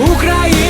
Україна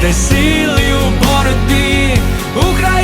знайде сили у боротьбі Україна.